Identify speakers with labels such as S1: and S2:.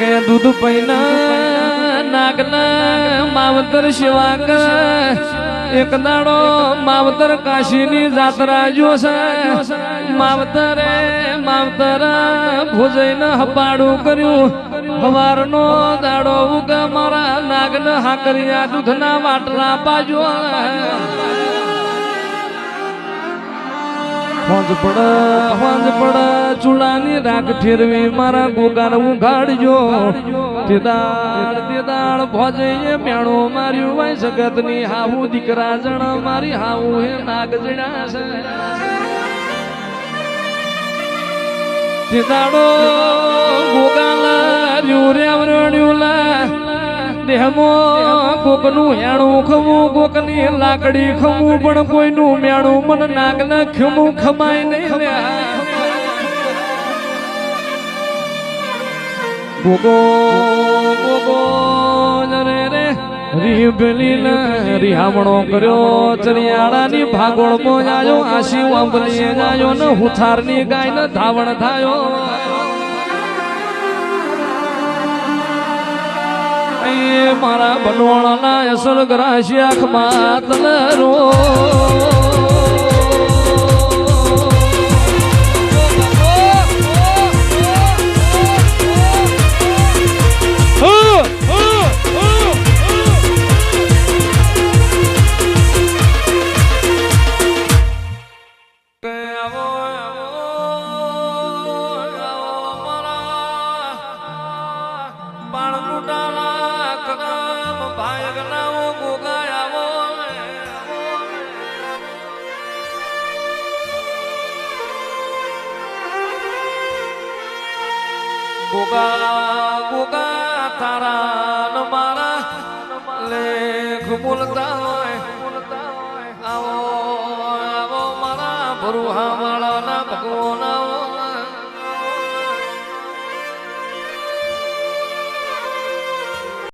S1: કે દૂધ પૈના નાગના માવતર શિવાક એક દાડો માવતર કાશીની જાત્રા જોશે માવતરે માવતર ભોજન હપાડું કર્યું. હવારનો દાડો ઉગ મારા નાગન હાકરિયા દૂધના વાટલા બાજુ હોંજ પડ હોંજ પડ, ચૂડાની રાખ ઠેરવી મારા ગોગાર ઉઘાડજો. તેદાળ તેદાળ ભોજે મેણો માર્યું વાય જગતની હાવુ દીકરા જણ મારી હાવુ હે નાગ જણા છે. તે દાડો ગોગાલા રહ્યું રેવ રણ્યું લા લાકડી ખવું પણ કોઈનું મેણું મન નાગ ન ખમું, ખમાય નહીં ભોગો ભોગો રે રે રી રિહામણો કર્યો, ચરિયાળાની ભાગોળમાં જાયો આશી વાંબલીએ જાયો, ને હુથારની ગાય, ને ધાવણ થાયો મારા બનવાળાના અસર ગ્રાસી આંખમાં માતલ આવો ગોગા ગોગા તારા મારા લેખ બોલતા હોય. આવો આવો મારા ભરુહા વાળાના ભગવાન